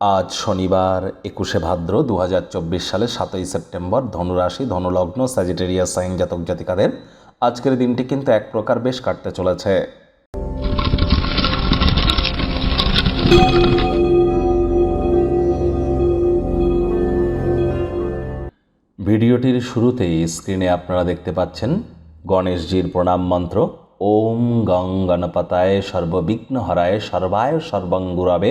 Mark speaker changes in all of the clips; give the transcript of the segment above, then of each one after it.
Speaker 1: আজ শনিবার, একুশে ভাদ্র দু হাজার চব্বিশ সালের সাতই সেপ্টেম্বর, ধনুরাশি, ধনুলগ্ন স্যাজিটেরিয়া সাইন জাতক জাতিকাদের আজকের দিনটি কিন্তু এক প্রকার বেশ কাটতে চলেছে। ভিডিওটির শুরুতেই স্ক্রিনে আপনারা দেখতে পাচ্ছেন গণেশজির প্রণাম মন্ত্র, ওম গং গণপতায় সর্ববিঘ্ন হরায় সর্বায় সর্বঙ্গুরাবে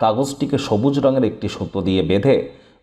Speaker 1: কাগজটিকে সবুজ রঙের একটি সুতো দিয়ে বেঁধে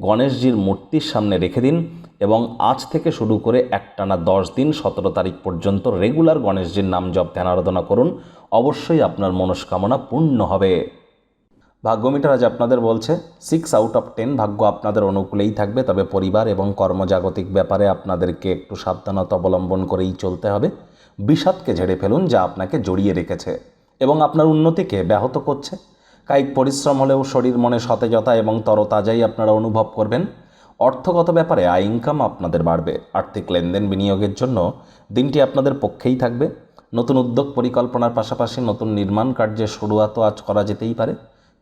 Speaker 1: গণেশজির মূর্তির সামনে রেখে দিন এবং আজ থেকে শুরু করে একটানা দশ দিন সতেরো তারিখ পর্যন্ত রেগুলার গণেশজির নাম জপ, ধ্যান, আরাধনা করুন। অবশ্যই আপনার মনস্কামনা পূর্ণ হবে। ভাগ্যমিটার আজ আপনাদের বলছে সিক্স আউট অফ টেন ভাগ্য আপনাদের অনুকূলেই থাকবে, তবে পরিবার এবং কর্মজাগতিক ব্যাপারে আপনাদেরকে একটু সাবধানতা অবলম্বন করেই চলতে হবে। বিষাদকে ঝেড়ে ফেলুন, যা আপনাকে জড়িয়ে রেখেছে এবং আপনার উন্নতিকে ব্যাহত করছে। কায়িক পরিশ্রম হলেও শরীর, মনে সতেজতা এবং তরতাজাই আপনারা অনুভব করবেন, অর্থগত ব্যাপারে আয় ইনকাম আপনাদের বাড়বে। আর্থিক লেনদেন বিনিয়োগের জন্য দিনটি আপনাদের পক্ষেই থাকবে। নতুন উদ্যোগ পরিকল্পনার পাশাপাশি নতুন নির্মাণ কার্যের শুরুয়াতও আজ করা যেতেই পারে।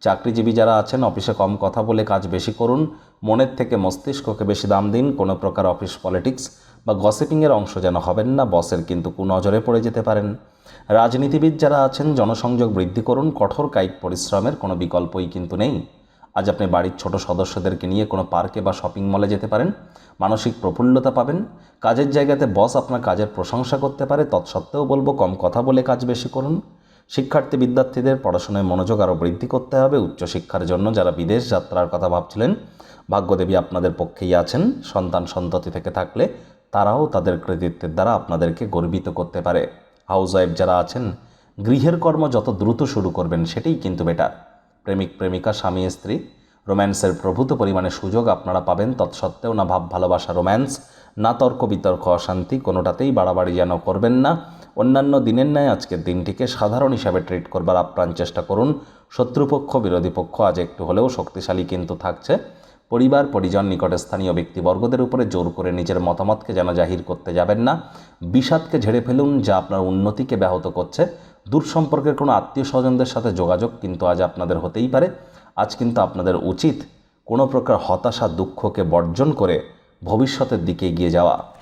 Speaker 1: চাকরিজীবী যারা আছেন, অফিসে কম কথা বলে কাজ বেশি করুন, মনের থেকে মস্তিষ্ককে বেশি দাম দিন। কোনো প্রকার অফিস পলিটিক্স বা গসিপিংয়ের অংশ যেন হবেন না বসের কিন্তু কুনজরে পড়ে যেতে পারেন। রাজনীতিবিদ যারা আছেন, জনসংযোগ বৃদ্ধি করুন, কঠোর কায়িক পরিশ্রমের কোনো বিকল্পই কিন্তু নেই। আজ আপনি বাড়ির ছোট সদস্যদেরকে নিয়ে কোনো পার্কে বা শপিং মলে যেতে পারেন, মানসিক প্রফুল্লতা পাবেন। কাজের জায়গাতে বস আপনার কাজের প্রশংসা করতে পারে, তৎসত্ত্বেও বলব কম কথা বলে কাজ বেশি করুন। শিক্ষার্থী বিদ্যার্থীদের পড়াশোনায় মনোযোগ আরও বৃদ্ধি করতে হবে, উচ্চশিক্ষার জন্য যারা বিদেশ যাত্রার কথা ভাবছিলেন, ভাগ্যদেবী আপনাদের পক্ষেই আছেন। সন্তান সন্ততি থেকে থাকলে তারাও তাদের কৃতিত্বের দ্বারা আপনাদেরকে গর্বিত করতে পারে। হাউস ওয়াইফ যারা আছেন, গৃহের কর্ম যত দ্রুত শুরু করবেন সেটাই কিন্তু বেটার প্রেমিক, প্রেমিকা, স্বামী, স্ত্রী, রোম্যান্সের প্রভূত পরিমাণে সুযোগ আপনারা পাবেন। তৎসত্ত্বেও না ভাব, ভালোবাসা, রোম্যান্স, না তর্ক, বিতর্ক, অশান্তি কোনোটাতেই বাড়াবাড়ি যেন করবেন না। অন্যান্য দিনের ন্যায় আজকের দিনটিকে সাধারণ হিসাবে ট্রিট করবার আপ্রাণ চেষ্টা করুন। শত্রুপক্ষ, বিরোধী পক্ষ আজ একটু হলেও শক্তিশালী কিন্তু থাকছে। পরিবার, পরিজন, নিকটে স্থানীয় ব্যক্তিবর্গদের উপরে জোর করে নিজের মতামতকে যেন জাহির করতে যাবেন না। বিষাদকে ঝেড়ে ফেলুন, যা আপনার উন্নতিকে ব্যাহত করছে। দূর সম্পর্কের কোনো আত্মীয় স্বজনদের সাথে যোগাযোগ কিন্তু আজ আপনাদের হতেই পারে। আজ কিন্তু আপনাদের উচিত কোনো প্রকার হতাশা, দুঃখকে বর্জন করে ভবিষ্যতের দিকে এগিয়ে যাওয়া।